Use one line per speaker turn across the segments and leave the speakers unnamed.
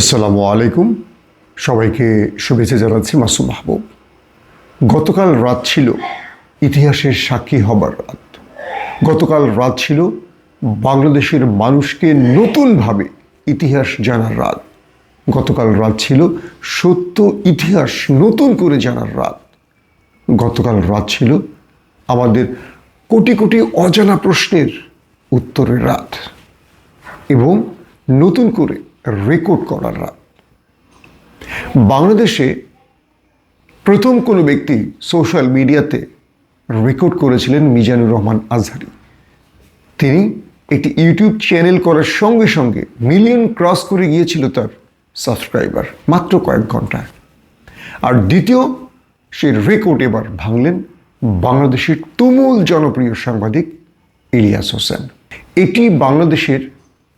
আসসালামু আলাইকুম। সবাইকে শুভেচ্ছা জানাচ্ছি মাসুম মাহবুব। গতকাল রাত ছিল ইতিহাসের সাক্ষী হবার রাত। গতকাল রাত ছিল বাংলাদেশের মানুষকে নতুনভাবে ইতিহাস জানার রাত। গতকাল রাত ছিল সত্য ইতিহাস নতুন করে জানার রাত। গতকাল রাত ছিল আমাদের কোটি কোটি অজানা প্রশ্নের উত্তরের রাত। এবং নতুন করে রেকর্ড করার রাত বাংলাদেশে প্রথম কোনো ব্যক্তি সোশ্যাল মিডিয়াতে রেকর্ড করেছিলেন মিজানুর রহমান আজহারি। তিনি একটি ইউটিউব চ্যানেল করার সঙ্গে সঙ্গে মিলিয়ন ক্রস করে গিয়েছিল তার সাবস্ক্রাইবার মাত্র কয়েক ঘন্টায়। আর দ্বিতীয়, সে রেকর্ড এবার ভাঙলেন বাংলাদেশের তুমুল জনপ্রিয় সাংবাদিক ইলিয়াস হোসেন। এটি বাংলাদেশের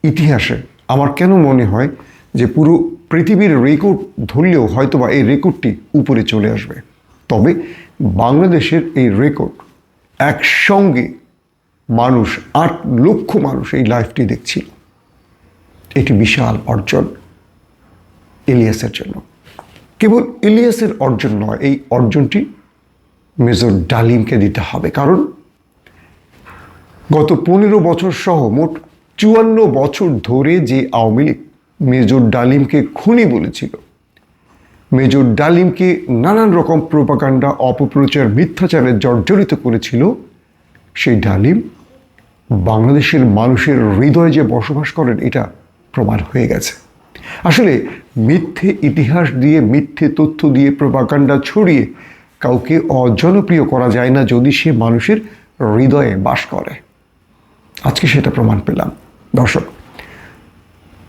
ইতিহাসে আমার কেন মনে হয় যে পুরো পৃথিবীর রেকর্ড ধরলেও হয়তোবা এই রেকর্ডটি উপরে চলে আসবে। তবে বাংলাদেশের এই রেকর্ড একসঙ্গে মানুষ, আট লক্ষ মানুষ এই লাইফটি দেখছিল। এটি বিশাল অর্জন ইলিয়াসের জন্য। কেবল ইলিয়াসের অর্জন নয়, এই অর্জনটি মেজর ডালিমকে দিতে হবে। কারণ গত পনেরো বছর সহ মোট চুয়ান্ন বছর ধরে যে আওয়ামী লীগ মেজর ডালিমকে খুনি বলেছিল। মেজর ডালিমকে নানান রকম প্রোপাগান্ডা, অপপ্রচার মিথ্যাচারে জর্জরিত করেছিল। সেই ডালিম বাংলাদেশের মানুষের হৃদয়ে যে বসবাস করেন, এটা প্রমাণ হয়ে গেছে। আসলে মিথ্যে ইতিহাস দিয়ে, মিথ্যে তথ্য দিয়ে প্রপাগান্ডা ছড়িয়ে কাউকে অজনপ্রিয় করা যায় না যদি সে মানুষের হৃদয়ে বাস করে। আজকে সেটা প্রমাণ পেলাম। দর্শক,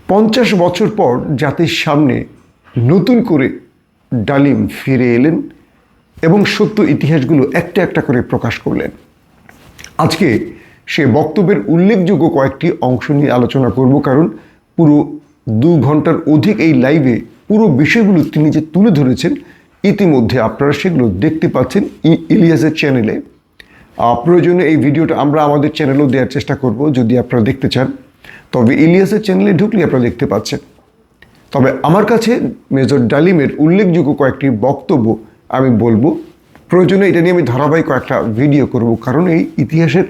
পঞ্চাশ বছর পর জাতির সামনে নতুন করে ডালিম ফিরে এলেন এবং সত্য ইতিহাসগুলো একটা একটা করে প্রকাশ করলেন। আজকে সে বক্তব্যের উল্লেখযোগ্য কয়েকটি অংশ নিয়ে আলোচনা করব, কারণ পুরো দু ঘণ্টার অধিক এই লাইভে পুরো বিষয়গুলো তিনি যে তুলে ধরেছেন, ইতিমধ্যে আপনারা সেগুলো দেখতে পাচ্ছেন ই- ইলিয়াসের চ্যানেলে প্রয়োজনে এই ভিডিওটা আমরা আমাদের চ্যানেলেও দেওয়ার চেষ্টা করব, যদি আপনারা দেখতে চান। তবে ইলিয়াসের চ্যানেলে ঢুকলে আপনারা দেখতে পাচ্ছেন। তবে আমার কাছে মেজর ডালিমের উল্লেখযোগ্য কয়েকটি বক্তব্য আমি বলব। প্রয়োজনে এটা নিয়ে আমি ধারাবাহিক কয়েকটা ভিডিও করব, কারণ এই ইতিহাসের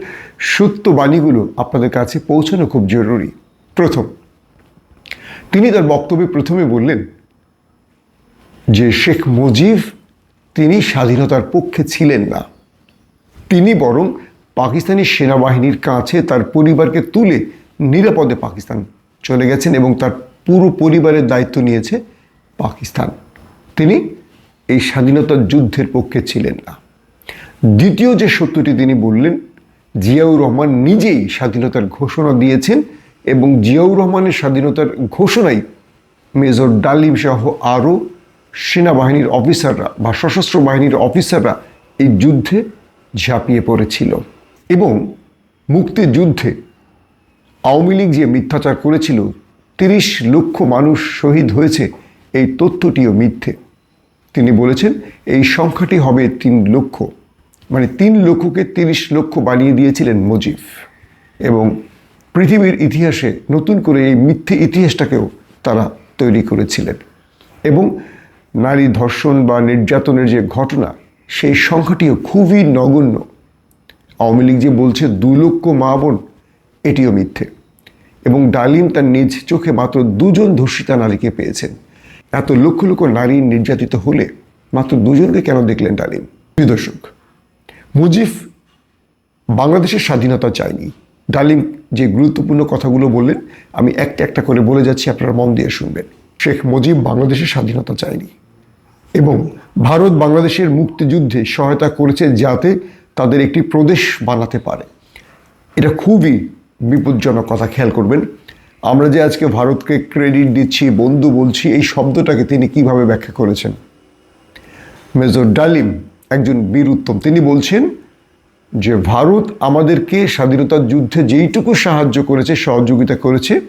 সত্য বাণীগুলো আপনাদের কাছে পৌঁছানো খুব জরুরি। প্রথম, তিনি তার বক্তব্যে প্রথমে বললেন যে শেখ মুজিব তিনি স্বাধীনতার পক্ষে ছিলেন না। তিনি বরং পাকিস্তানি সেনাবাহিনীর কাছে তার পরিবারকে তুলে নিরাপদে পাকিস্তান চলে গেছেন এবং তার পুরো পরিবারের দায়িত্ব নিয়েছে পাকিস্তান। তিনি এই স্বাধীনতার যুদ্ধের পক্ষে ছিলেন না। দ্বিতীয় যে সত্যটি তিনি বললেন, জিয়াউর রহমান নিজেই স্বাধীনতার ঘোষণা দিয়েছেন এবং জিয়াউর রহমানের স্বাধীনতার ঘোষণাই মেজর ডালিম সহ আরও সেনাবাহিনীর অফিসাররা বা সশস্ত্র বাহিনীর অফিসাররা এই যুদ্ধে ঝাঁপিয়ে পড়েছিল এবং মুক্তিযুদ্ধে আওয়ামী লীগ যে মিথ্যাচার করেছিল, তিরিশ লক্ষ মানুষ শহীদ হয়েছে এই তথ্যটিও মিথ্যে। তিনি বলেছেন, এই সংখ্যাটি হবে তিন লক্ষ মানে তিন লক্ষকে তিরিশ লক্ষ বানিয়ে দিয়েছিলেন মুজিব। এবং পৃথিবীর ইতিহাসে নতুন করে এই মিথ্যে ইতিহাসটাকেও তারা তৈরি করেছিলেন। এবং নারী ধর্ষণ বা নির্যাতনের যে ঘটনা, সেই সংখ্যাটিও খুবই নগণ্য। আওয়ামী লীগ যে বলছে, দু লক্ষ মা বোন এটিও মিথ্যে। এবং ডালিম তার নিজ চোখে মাত্র দুজন ধর্ষিতা নারীকে পেয়েছেন। এত লক্ষ লক্ষ নারী নির্যাতিত হলে মাত্র দুজনকে কেন দেখলেন ডালিম প্রিয় দর্শক, মুজিব বাংলাদেশের স্বাধীনতা চায়নি। ডালিম যে গুরুত্বপূর্ণ কথাগুলো বললেন, আমি একটা একটা করে বলে যাচ্ছি, আপনারা মন দিয়ে শুনবেন। শেখ মুজিব বাংলাদেশের স্বাধীনতা চায়নি এবং ভারত বাংলাদেশের মুক্তিযুদ্ধে সহায়তা করেছে যাতে তাদের একটি প্রদেশ বানাতে পারে। এটা খুবই বিপজ্জনক কথা খেয়াল করবেন। আমরা যে আজকে ভারতকে ক্রেডিট দিচ্ছি, বন্ধু বলছি, এই শব্দটাকে তিনি কীভাবে ব্যাখ্যা করেছেন? মেজর ডালিম, একজন বীর উত্তম, তিনি বলছেন যে, ভারত আমাদেরকে স্বাধীনতার যুদ্ধে যেইটুকু সাহায্য করেছে, সহযোগিতা করেছে,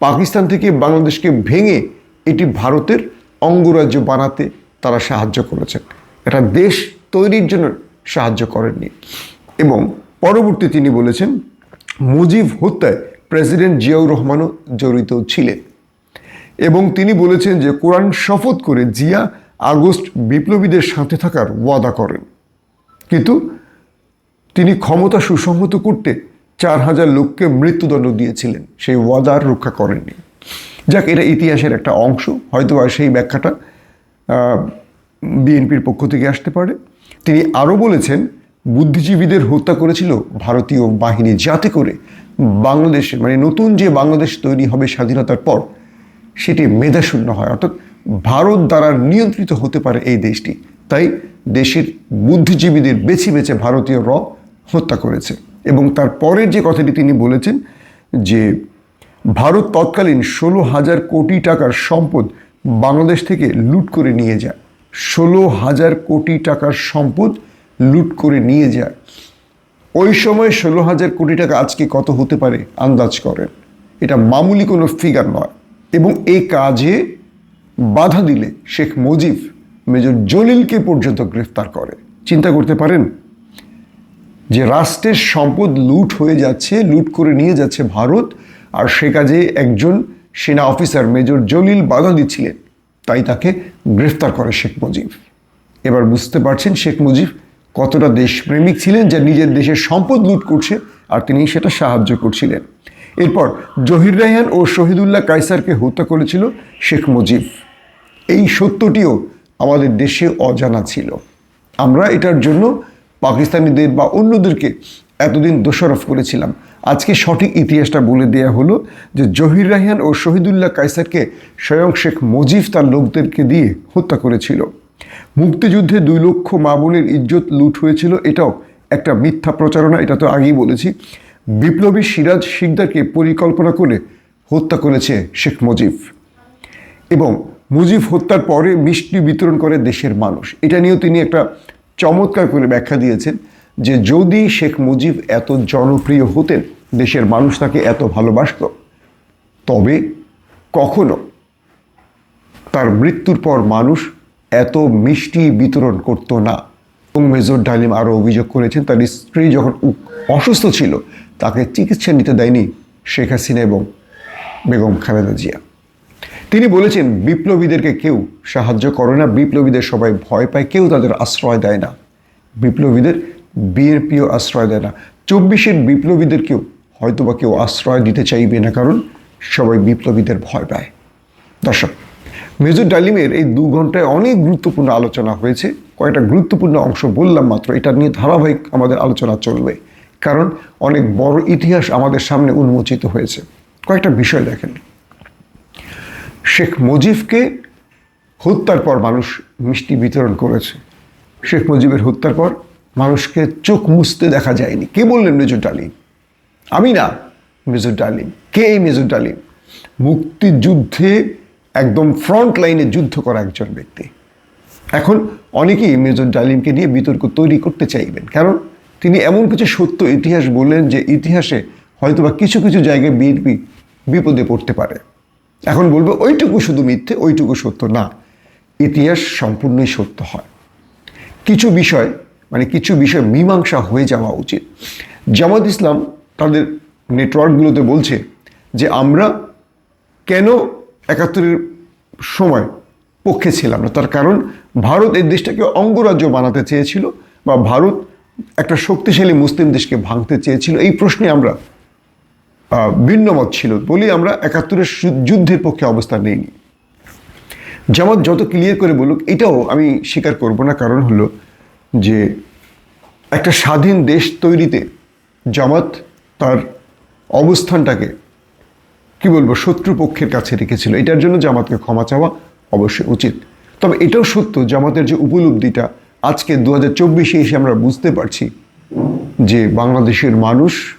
পাকিস্তান থেকে বাংলাদেশকে ভেঙে এটি ভারতের অঙ্গরাজ্য বানাতে তারা সাহায্য করেছেন এটা দেশ তৈরির জন্য সাহায্য করেননি। এবং পরবর্তী তিনি বলেছেন মুজিব হত্যায় প্রেসিডেন্ট জিয়াউর রহমানও জড়িত ছিলেন। এবং তিনি বলেছেন যে কোরআন শপথ করে জিয়া আগস্ট বিপ্লবীদের সাথে থাকার ওয়াদা করেন। কিন্তু তিনি ক্ষমতা সুসংহত করতে চার হাজার লোককে মৃত্যুদণ্ড দিয়েছিলেন। সেই ওয়াদা আর রক্ষা করেননি। যাক, এটা ইতিহাসের একটা অংশ। হয়তো আর সেই ব্যাখ্যাটা বিএনপির পক্ষ থেকে আসতে পারে। তিনি আরও বলেছেন বুদ্ধিজীবীদের হত্যা করেছিল ভারতীয় বাহিনী যাতে করে বাংলাদেশে মানে নতুন যে বাংলাদেশ তৈরি হবে স্বাধীনতার পর, সেটি মেধাশূন্য হয়। অর্থাৎ ভারত দ্বারা নিয়ন্ত্রিত হতে পারে এই দেশটি। তাই দেশের বুদ্ধিজীবীদের বেছে বেছে ভারতীয় র হত্যা করেছে। এবং তার পরের যে কথাটি তিনি বলেছেন যে, ভারত তৎকালীন ষোলো হাজার কোটি টাকার সম্পদ বাংলাদেশ থেকে লুট করে নিয়ে যায়। ষোলো হাজার কোটি টাকার সম্পদ লুট করে নিয়ে যায়। ওই সময় ষোলো হাজার কোটি টাকা আজকে কত হতে পারে? আন্দাজ করেন। এটা মামুলি কোনো ফিগার নয়। এবং এই কাজে বাধা দিলে শেখ মুজিব মেজর জলিলকে পর্যন্ত গ্রেফতার করে। চিন্তা করতে পারেন? যে রাষ্ট্রের সম্পদ লুট হয়ে যাচ্ছে, লুট করে নিয়ে যাচ্ছে ভারত, আর সে কাজে একজন সেনা অফিসার মেজর জলিল বাধা দিচ্ছিলেন। তাই তাকে গ্রেফতার করে শেখ মুজিব। এবার বুঝতে পারছেন শেখ মুজিব কতটা দেশপ্রেমিক ছিলেন যা নিজের দেশের সম্পদ লুট করছে আর তিনি সেটা সাহায্য করছিলেন। এরপর জহির রায়হান ও শহীদুল্লাহ কাইসারকে হত্যা করেছিল শেখ মুজিব। এই সত্যটিও আমাদের দেশে অজানা ছিল। আমরা এটার জন্য পাকিস্তানিদের বা অন্যদেরকে এতদিন দোষারোপ করেছিলাম। আজকে সঠিক ইতিহাসটা বলে দেয়া হলো যে জহির রাহিয়ান ও শহীদুল্লাহ কাইসারকে স্বয়ং শেখ মুজিব তার লোকদেরকে দিয়ে হত্যা করেছিল। মুক্তিযুদ্ধে দুই লক্ষ মা বোনের ইজ্জত লুট হয়েছিল, এটাও একটা মিথ্যা প্রচারণা, এটা তো আগেই বলেছি। বিপ্লবী সিরাজ শিকদারকে পরিকল্পনা করে হত্যা করেছে শেখ মুজিব। এবং মুজিব হত্যার পরে মিষ্টি বিতরণ করে দেশের মানুষ। এটা নিয়েও তিনি একটা চমৎকার করে ব্যাখ্যা দিয়েছেন যে, যদি শেখ মুজিব এত জনপ্রিয় হতেন, দেশের মানুষ তাকে এত ভালোবাসত, তবে কখনো তার মৃত্যুর পর মানুষ এত মিষ্টি বিতরণ করতো না। এবং মেজর ডালিম আরও অভিযোগ করেছেন, তার স্ত্রী যখন অসুস্থ ছিল, তাকে চিকিৎসা নিতে দেয়নি শেখ হাসিনা এবং বেগম খালেদা জিয়া। তিনি বলেছেন, বিপ্লবীদেরকে কেউ সাহায্য করে না, বিপ্লবীদের সবাই ভয় পায়, কেউ তাদের আশ্রয় দেয় না। বিপ্লবীদের, বিএনপিও আশ্রয় দেয় না। চব্বিশের বিপ্লবীদেরকেও হয়তো বা কেউ আশ্রয় দিতে চাইবে না, কারণ সবাই বিপ্লবীদের ভয় পায়। দর্শক মেজর ডালিমের এই দু ঘন্টায় অনেক গুরুত্বপূর্ণ আলোচনা হয়েছে। কয়েকটা গুরুত্বপূর্ণ অংশ বললাম মাত্র, এটা নিয়ে ধারাবাহিক আমাদের আলোচনা চলবে। কারণ অনেক বড় ইতিহাস আমাদের সামনে উন্মোচিত হয়েছে। কয়েকটা বিষয় দেখেন। শেখ মুজিবকে হত্যার পর মানুষ মিষ্টি বিতরণ করেছে। শেখ মুজিবের হত্যার পর মানুষকে চোখ মুছতে দেখা যায়নি। কে বললেন মেজর ডালিম? আমি না, মেজর ডালিম। কে এই মেজর ডালিম? মুক্তিযুদ্ধে একদম ফ্রন্ট লাইনে যুদ্ধ করা একজন ব্যক্তি। এখন অনেকেই মেজর ডালিমকে নিয়ে বিতর্ক তৈরি করতে চাইবেন। কারণ তিনি এমন কিছু সত্য ইতিহাস বললেন যে ইতিহাসে হয়তোবা কিছু কিছু জায়গায় বিএনপি বিপদে পড়তে পারে। এখন বলব, ওইটুকু শুধু মিথ্যে, ওইটুকু সত্য না। ইতিহাস সম্পূর্ণই সত্য হয়। কিছু বিষয় মানে কিছু বিষয় মীমাংসা হয়ে যাওয়া উচিত। জামাত ইসলাম তাদের নেটওয়ার্কগুলোতে বলছে যে, আমরা কেন একাত্তরের সময় পক্ষে ছিলাম না। তার কারণ ভারত এই দেশটাকে অঙ্গরাজ্য বানাতে চেয়েছিল বা ভারত একটা শক্তিশালী মুসলিম দেশকে ভাঙতে চেয়েছিল। এই প্রশ্নে আমরা ভিন্নমত ছিল বলেই আমরা একাত্তরের যুদ্ধের পক্ষে অবস্থান নেইনি। জামাত যত ক্লিয়ার করে বলুক, এটাও আমি স্বীকার করব না। কারণ হলো যে একটা স্বাধীন দেশ তৈরিতে জামাত তার অবস্থানটাকে কি বলব, শত্রুপক্ষের কাছে রেখেছিল। এটার জন্য জামাতকে ক্ষমা চাওয়া অবশ্যই উচিত। তবে এটাও সত্য, জামাতের যে উপলব্ধিটা, আজকে দু হাজার চব্বিশে এসে আমরা বুঝতে পারছি যে বাংলাদেশের মানুষ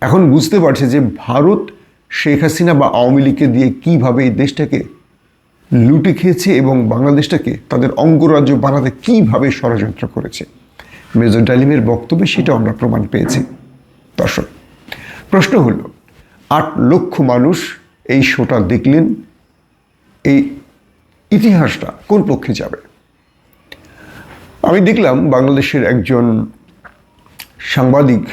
এখন বুঝতে পারছে যে ভারত শেখ হাসিনা বা আওয়ামী লীগকে দিয়ে কীভাবে এই দেশটাকে লুটে খেয়েছে এবং বাংলাদেশটাকে তাদের অঙ্গরাজ্য বানাতে কীভাবে ষড়যন্ত্র করেছে। মেজর ডালিমের বক্তব্যে সেটা আমরা প্রমাণ পেয়েছি। দর্শক, প্রশ্ন হলো আট লক্ষ মানুষ এই শোটা দেখলেন। এই ইতিহাসটা কোন পক্ষে যাবে? আমি দেখলাম বাংলাদেশের একজন সাংবাদিক,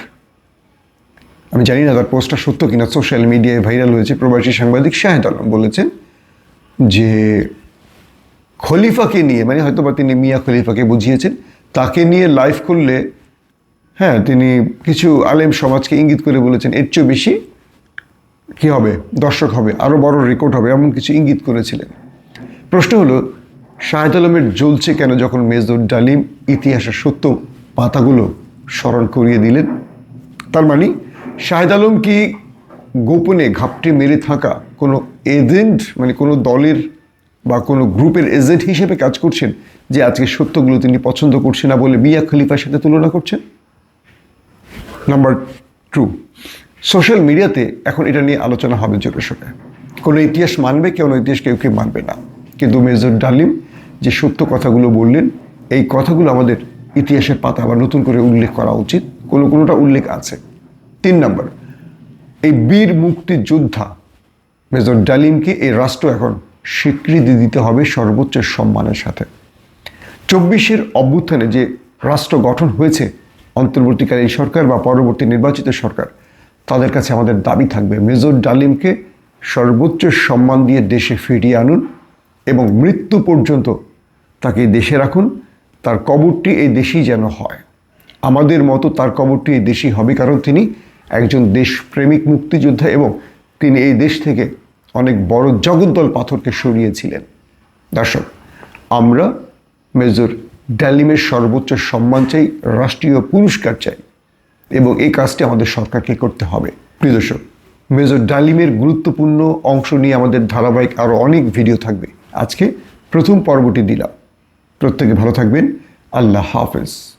আমি জানি না তার পোস্টটা সত্য কিনা, সোশ্যাল মিডিয়ায় ভাইরাল হয়েছে, প্রবাসী সাংবাদিক শাহেদ আলম বলেছেন যে খলিফাকে নিয়ে মানে হয়তো বা তিনি মিয়া খলিফাকে বুঝিয়েছেন, তাকে নিয়ে লাইভ করলে হ্যাঁ তিনি কিছু আলেম সমাজকে ইঙ্গিত করে বলেছেন, এর চেয়ে বেশি কি হবে? দর্শক হবে আরও বড় রেকর্ড হবে, এমন কিছু ইঙ্গিত করেছিলেন। প্রশ্ন হলো শাহেদ আলমের জ্বলছে কেন যখন মেজর ডালিম ইতিহাসের সত্য পাতাগুলো স্মরণ করিয়ে দিলেন? তার মানে শাহেদ আলম কি গোপনে ঘাপটি মেরে থাকা কোনো এজেন্ট মানে কোনো দলের বা কোনো গ্রুপের এজেন্ট হিসেবে কাজ করছেন, যে আজকে সত্যগুলো তিনি পছন্দ করছেন না বলে মিয়া খলিফার সাথে তুলনা করছেন? নাম্বার টু সোশ্যাল মিডিয়াতে এখন এটা নিয়ে আলোচনা হবে জোরে সোরে। কোনো ইতিহাস মানবে, কেউ ইতিহাস কেউ কেউ মানবে না। কিন্তু মেজর ডালিম যে সত্য কথাগুলো বললেন, এই কথাগুলো আমাদের ইতিহাসের পাতা আবার নতুন করে উল্লেখ করা উচিত। কোনো কোনোটা উল্লেখ আছে। তিন নম্বর, এই বীর মুক্তিযোদ্ধা মেজর ডালিমকে এই রাষ্ট্র এখন স্বীকৃতি দিতে হবে সর্বোচ্চ সম্মানের সাথে। চব্বিশের অভ্যুত্থানে যে রাষ্ট্র গঠন হয়েছে অন্তর্বর্তীকালীন সরকার বা পরবর্তী নির্বাচিত সরকার তাদের কাছে আমাদের দাবি থাকবে, মেজর ডালিমকে সর্বোচ্চ সম্মান দিয়ে দেশে ফিরিয়ে আনুন এবং মৃত্যু পর্যন্ত তাকে দেশে রাখুন। তার কবরটি এই দেশেই যেন হয়। আমাদের মতো তার কবরটি এই দেশেই হবে কারণ তিনি একজন দেশপ্রেমিক মুক্তিযোদ্ধা এবং তিনি এই দেশ থেকে অনেক বড় জগদ্দল পাথরকে সরিয়েছিলেন। দর্শক, আমরা মেজর ডালিমের সর্বোচ্চ সম্মান চাই, রাষ্ট্রীয় পুরস্কার চাই। এবং এই কাজটি আমাদের সরকারকে করতে হবে। প্রিয় দর্শক, মেজর ডালিমের গুরুত্বপূর্ণ অংশ নিয়ে আমাদের ধারাবাহিক আরও অনেক ভিডিও থাকবে। আজকে প্রথম পর্বটি দিলাম। প্রত্যেকে ভালো থাকবেন। আল্লাহ হাফেজ।